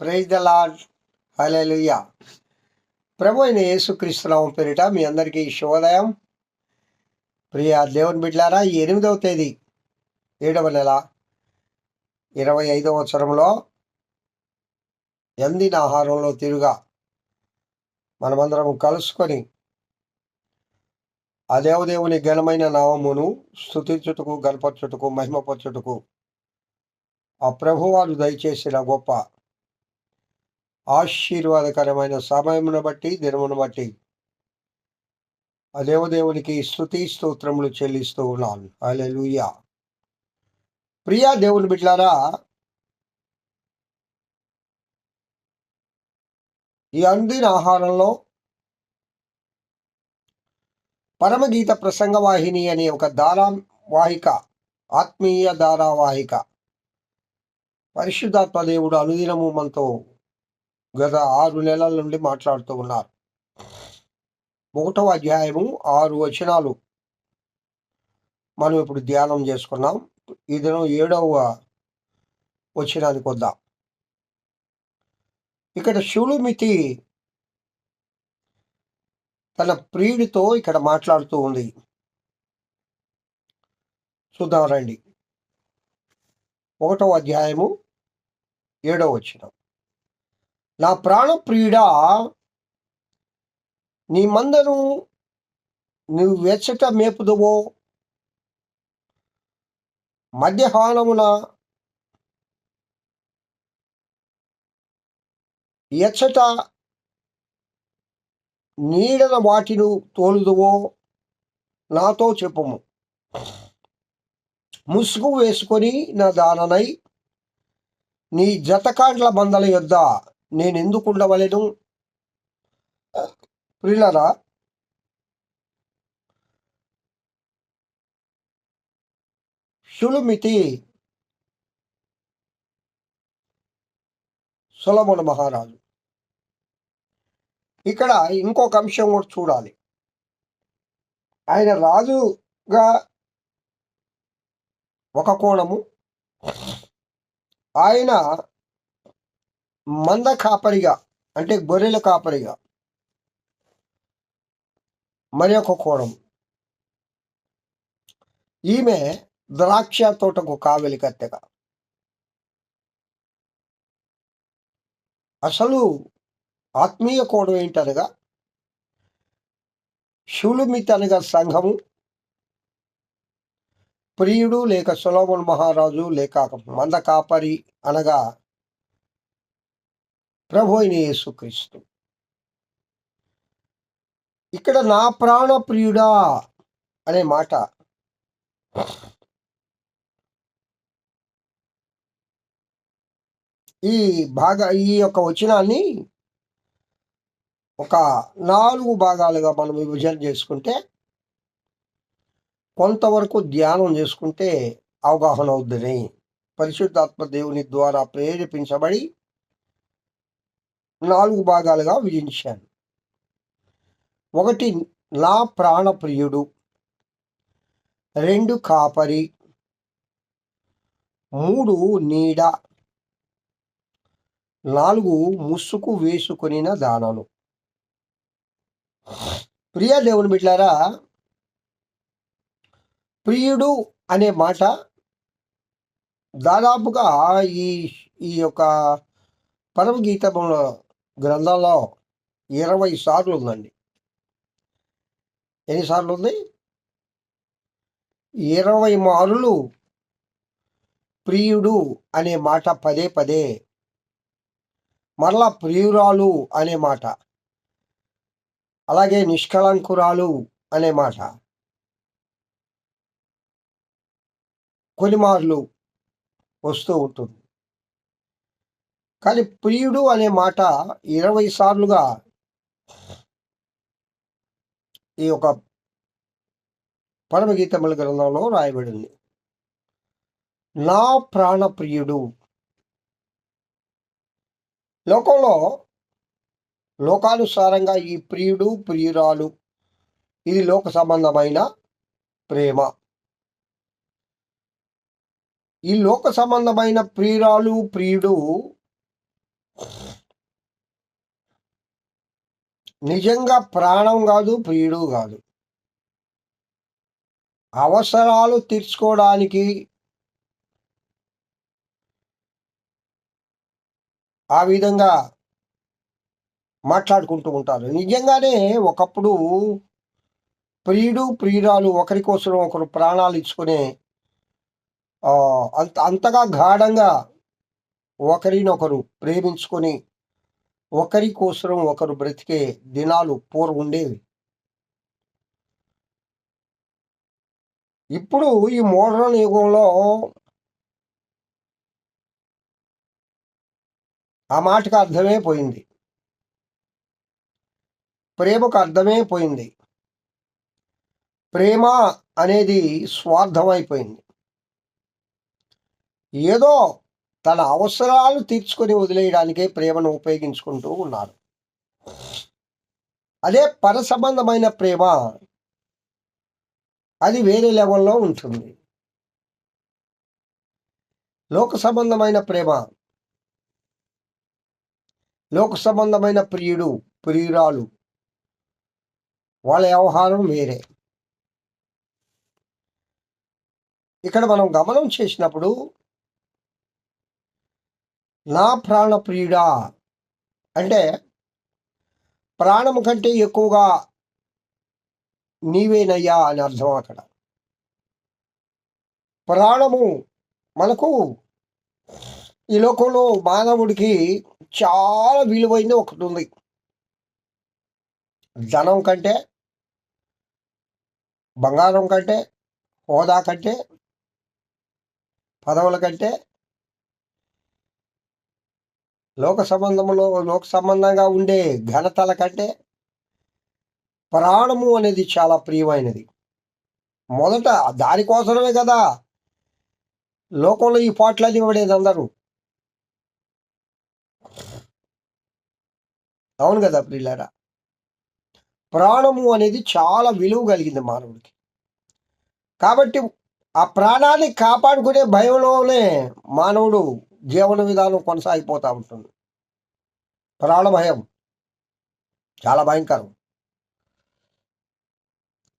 Praise the lord hallelujah. ప్రభు అయిన యేసుక్రీస్తునామం పేరిట మీ అందరికీ శుభోదయం. ప్రియ దేవుని బిడ్డారా ఈ ఎనిమిదవ తేదీ ఏడవ నెల ఇరవై ఐదవ సంవత్సరంలో ఎందిన ఆహారంలో తిరుగా మనమందరం కలుసుకొని ఆ దేవదేవుని ఘనమైన నామమును స్థుతించుటకు గణపరచుటకు మహిమపరచుటకు ఆ ప్రభువారు దయచేసిన గొప్ప ఆశీర్వాదకరమైన సమయమును బట్టి దినమును బట్టి ఆ దేవదేవునికి స్థుతి స్తోత్రములు చెల్లిస్తూ ఉన్నాను. అలెలుయ ప్రియా దేవుని బిడ్లారా ఈ అందిన ఆహారంలో పరమగీత ప్రసంగ వాహిని అనే ఒక ధారావాహిక ఆత్మీయ ధారావాహిక పరిశుద్ధాత్మ దేవుడు అనుదినము మనతో గత ఆరు నెలల నుండి మాట్లాడుతూ ఉన్నారు. ఒకటవ అధ్యాయము ఆరు వచనాలు. మనం ఇప్పుడు ధ్యానం చేసుకున్నాం. ఈ దినం ఏడవ వచనానికి వద్దాం. ఇక్కడ శివులుమితి తన ప్రియుడితో ఇక్కడ మాట్లాడుతూ ఉంది. చూద్దాం రండి. ఒకటవ అధ్యాయము ఏడవ వచనం. నా ప్రాణప్రియుడా నీ మందను నువ్వు వెచ్చట మేపుదువో. మధ్యాహ్నమున ఎచ్చట నీడన వాటిను తోలుదువో నాతో చెప్పుము. ముసుగు వేసుకొని నా దాననై నీ జతకాండ్ల మందల యొద్ద నేను ఎందుకు ఉండవలేను ప్రిలరా సులుమితి సొలమున మహారాజు. ఇక్కడ ఇంకొక అంశం కూడా చూడాలి. ఆయన రాజుగా ఒక కోణము ఆయన మంద కాపరిగా అంటే గొర్రెల కాపరిగా. మరి ఒక కోణం. ఈమె ద్రాక్ష తోటకు కావలి కత్తెగా. అసలు ఆత్మీయ కోణం ఏంటనగా శివులుమిత్ అనగా సంఘము ప్రియుడు లేక సొలోమన్ మహారాజు లేక మంద కాపరి అనగా ప్రభు అయిన యేసుక్రీస్తు ఇక్కడ నా ప్రాణ ప్రియుడా అనే మాట. ఈ భాగ ఈ యొక్క వచనాన్ని ఒక నాలుగు భాగాలుగా మనం విభజన చేసుకుంటే కొంతవరకు ధ్యానం చేసుకుంటే అవగాహన అవుద్దని. పరిశుద్ధాత్మ దేవుని ద్వారా ప్రేరేపించబడి నాలుగు భాగాలుగా విభజించాను ఒకటి నా ప్రాణప్రియుడు. రెండు కాపరి. మూడు నీడ. నాలుగు ముసుకు వేసుకొనిన దానను ప్రియ దేవుని బిడ్డారా ప్రియుడు అనే మాట దాదాపుగా ఈ ఈ యొక్క పరమగీతంలో గ్రంథంలో ఇరవై సార్లు ఉందండి. ఎన్నిసార్లు ఉంది? ఇరవై మారులు ప్రియుడు అనే మాట పదే పదే మరలా ప్రియురాలు అనే మాట అలాగే నిష్కళంకురాలు అనే మాట కొన్ని మార్లు వస్తూ ఉంటుంది. కానీ ప్రియుడు అనే మాట ఇరవై సార్లుగా ఈ యొక్క పరమగీతముల గ్రంథంలో రాయబడింది. నా ప్రాణప్రియుడు లోకంలో లోకానుసారంగా ఈ ప్రియుడు ప్రియురాలు ఇది లోక సంబంధమైన ప్రేమ. ఈ లోక సంబంధమైన ప్రియురాలు ప్రియుడు నిజంగా ప్రాణం కాదు ప్రియుడు కాదు. అవసరాలు తీర్చుకోవడానికి ఆ విధంగా మాట్లాడుకుంటూ ఉంటారు. నిజంగానే ఒకప్పుడు ప్రియుడు ప్రియురాలు ఒకరి కోసం ఒకరు ప్రాణాలు ఇచ్చుకునే అంత అంతగా గాఢంగా ఒకరినొకరు ప్రేమించుకొని ఒకరి కోసం ఒకరు బ్రతికే దినాలు పూర్వం ఉండేవి. ఇప్పుడు ఈ మోడర్న్ యుగంలో ఆ మాటకు అర్థమే పోయింది. ప్రేమకు అర్థమే పోయింది. ప్రేమ అనేది స్వార్థమైపోయింది ఏదో తన అవసరాలు తీర్చుకొని వదిలేయడానికే ప్రేమను ఉపయోగించుకుంటూ ఉన్నారు. అదే పర సంబంధమైన ప్రేమ అది వేరే లెవెల్లో ఉంటుంది. లోక సంబంధమైన ప్రేమ లోక సంబంధమైన ప్రియుడు ప్రియురాలు వాళ్ళ వ్యవహారం వేరే. ఇక్కడ మనం గమనం చేసినప్పుడు నా ప్రాణ ప్రియుడా అంటే ప్రాణము కంటే ఎక్కువగా నీవేనయ్యా అని అర్థం అక్కడ. ప్రాణము మనకు ఈ లోకంలో మానవుడికి చాలా విలువైన ఒకటి ఉంది. ధనం కంటే బంగారం కంటే హోదా కంటే పదవుల కంటే లోక సంబంధంలో లోక సంబంధంగా ఉండే ఘనతల కంటే ప్రాణము అనేది చాలా ప్రియమైనది. మొదట దానికోసమే కదా లోకంలో ఈ పాటలన్నీ పడేది అందరూ. అవును కదా ప్రియులారా? ప్రాణము అనేది చాలా విలువ కలిగింది మానవుడికి. కాబట్టి ఆ ప్రాణాన్ని కాపాడుకునే భయంలోనే మానవుడు జీవన విధానం కొనసాగిపోతూ ఉంటుంది. ప్రాణ భయం చాలా భయంకరం.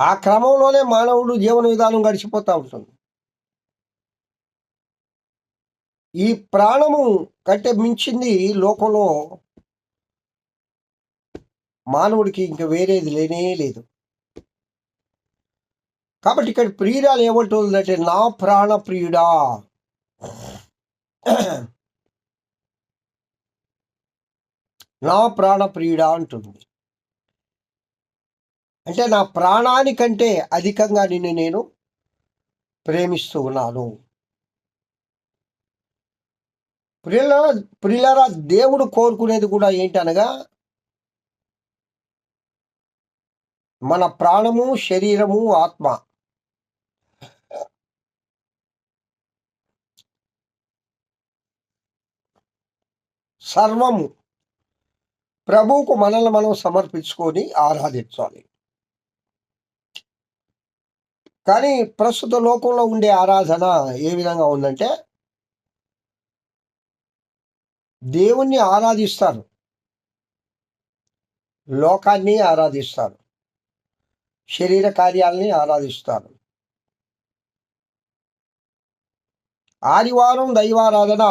ఆ క్రమంలోనే మానవుడు జీవన విధానం గడిచిపోతూ ఉంటుంది. ఈ ప్రాణము కంటే మించింది లోకంలో మానవుడికి ఇంక వేరేది లేనే లేదు. కాబట్టి ఇక్కడ ప్రియురాలు ఏమంటుందంటే నా ప్రాణ ప్రియుడా నా ప్రాణ ప్రియుడ అంటుంది. అంటే నా ప్రాణానికంటే అధికంగా నిన్ను నేను ప్రేమిస్తూ ఉన్నాను. ప్రియుల ప్రియులరా దేవుడు కోరుకునేది కూడా ఏంటనగా మన ప్రాణము శరీరము ఆత్మ. సర్వము. ప్రభువుకు మనల్ని మనం సమర్పించుకొని ఆరాధించాలి. కానీ ప్రస్తుత లోకంలో ఉండే ఆరాధన ఏ విధంగా ఉందంటే దేవుణ్ణి ఆరాధిస్తారు. లోకాన్ని ఆరాధిస్తారు. శరీర కార్యాలని ఆరాధిస్తారు. ఆదివారం దైవారాధన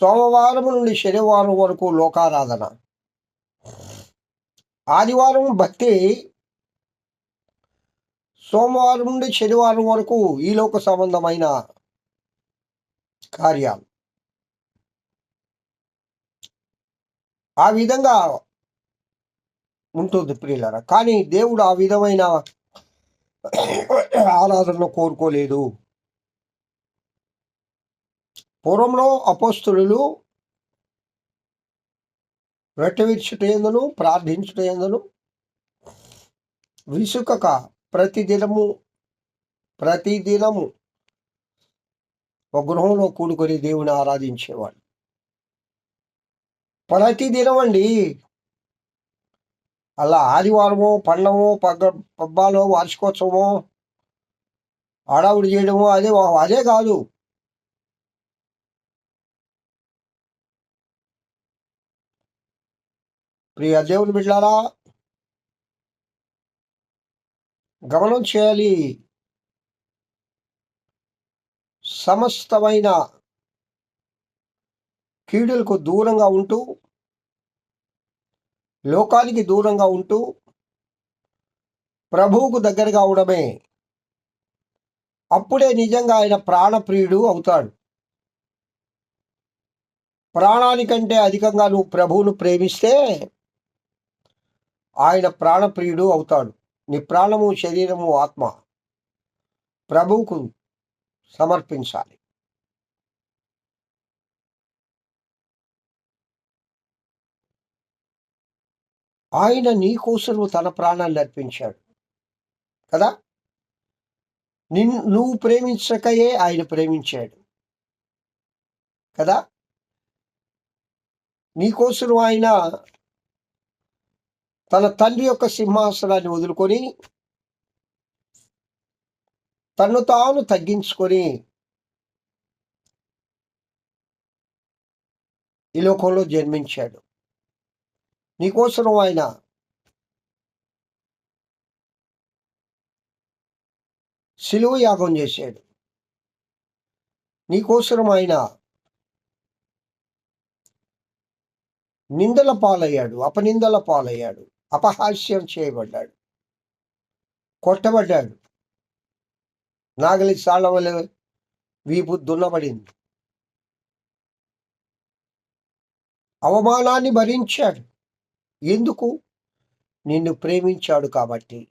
సోమవారం నుండి శనివారం వరకు లోకారాధన. ఆదివారం భక్తి. సోమవారం నుండి శనివారం వరకు ఈ లోక సంబంధమైన కార్యాలు. ఆ విధంగా ఉంటుంది ప్రియులరా. కానీ దేవుడు ఆ విధమైన ఆరాధనను కోరుకోలేదు. పూర్వంలో అపోస్తులు వెట్టవిచ్చుట ఎందును ప్రార్థించుట ఎందును విసుకక ప్రతిదినము ప్రతిదినము ఒక గృహంలో కూడుకొని దేవుని ఆరాధించేవాడు. ప్రతిదినం అండి అలా ఆదివారమో పండమో పగ్గ పబ్బాలో వార్షికోత్సవమో హడావుడి చేయడమో అదే అదే కాదు. ప్రియ దేవుని బిడ్డారా గమనం చేయాలి. సమస్తమైన కీడులకు దూరంగా ఉంటూ లోకానికి దూరంగా ఉంటూ ప్రభువుకు దగ్గరగా అవడమే అప్పుడే నిజంగా ఆయన ప్రాణప్రియుడు అవుతాడు. ప్రాణానికంటే అధికంగా నువ్వు ప్రభువును ప్రేమిస్తే ఆయన ప్రాణప్రియుడు అవుతాడు. నీ ప్రాణము శరీరము ఆత్మ ప్రభువుకు సమర్పించాలి. ఆయన నీ కోసము తన ప్రాణాన్ని అర్పించాడు. కదా? నిన్ నువ్వు ప్రేమించకయే ఆయన ప్రేమించాడు. కదా? నీకోసం ఆయన తన తండ్రి యొక్క సింహాసనాన్ని వదులుకొని తను తాను తగ్గించుకొని ఈ లోకంలో జన్మించాడు. నీకోసం ఆయన. సిలువ యాగం చేశాడు. నీకోసం ఆయన. నిందల పాలయ్యాడు అపనిందల పాలయ్యాడు. అపహాస్యం చేయబడ్డాడు. కొట్టబడ్డాడు. నాగలి సాళ్ళ వల్ల వీపు దున్నబడింది. అవమానాన్ని భరించాడు. ఎందుకు? నిన్ను ప్రేమించాడు కాబట్టి.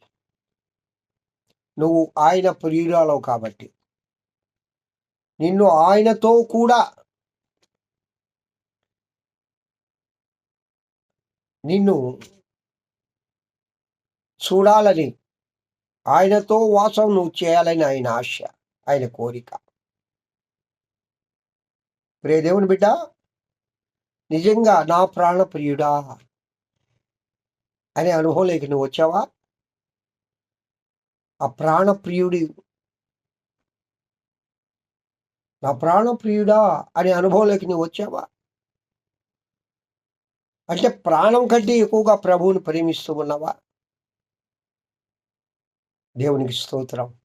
నువ్వు ఆయన ప్రియురాలవు కాబట్టి. నిన్ను ఆయనతో కూడా నిన్ను చూడాలని ఆయనతో వాసం నువ్వు చేయాలని ఆయన ఆశ ఆయన కోరిక. ప్రియదేవుని బిడ్డ నిజంగా నా ప్రాణ ప్రియుడా అనే అనుభవంలోకి నువ్వు వచ్చావా? ఆ ప్రాణప్రియుడి నా ప్రాణప్రియుడా అనే అనుభవంలోకి నువ్వు వచ్చావా? అంటే ప్రాణం కంటే ఎక్కువగా ప్రభువుని ప్రేమిస్తూ ఉన్నావా? దేవునికి స్తోత్రం.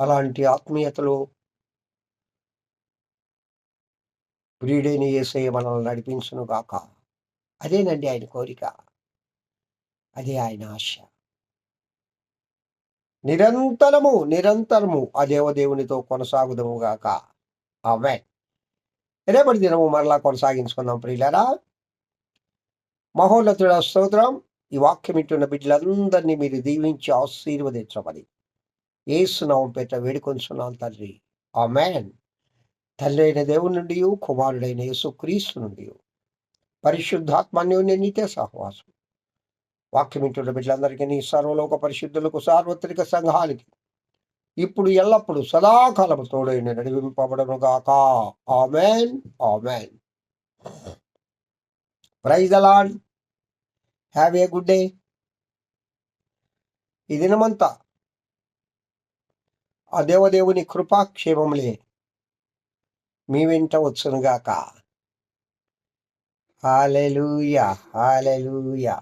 అలాంటి ఆత్మీయతలో ప్రియుడైన ఏసయ్య మనల్ని నడిపించును గాక. అదేనండి ఆయన కోరిక. అదే ఆయన ఆశ. నిరంతరము నిరంతరము ఆ దేవదేవునితో కొనసాగుదము గాక. ఆమె రేపటి దినము మరలా కొనసాగించుకుందాం ప్రియులరా. మహోన్నతుడ స్తోత్రం. ఈ వాక్యం ఇట్టున్న బిడ్డలందరినీ మీరు దీవించి ఆశీర్వదించమని ఏసునామం పేట వేడుకొంచున్నాను తండ్రి. ఆ మ్యాన్ తల్లి అయిన దేవుని నుండి కుమారుడైన యేసుక్రీస్తు నుండి. పరిశుద్ధాత్మన్యోన్య నీతే సహవాసం. వాక్యం ఇంటున్న బిడ్డలందరికీ నీ సర్వలోక పరిశుద్ధులకు సార్వత్రిక సంఘానికి ఇప్పుడు ఎల్లప్పుడు సదాకాలము తోడైన నడిపింపబడను గాక amen. Amen. Praise a lord have a good day. ఈ దినమంతా ఆ దేవదేవుని కృపాక్షేమములే మీ వెంట వచ్చునుగాక. Hallelujah hallelujah.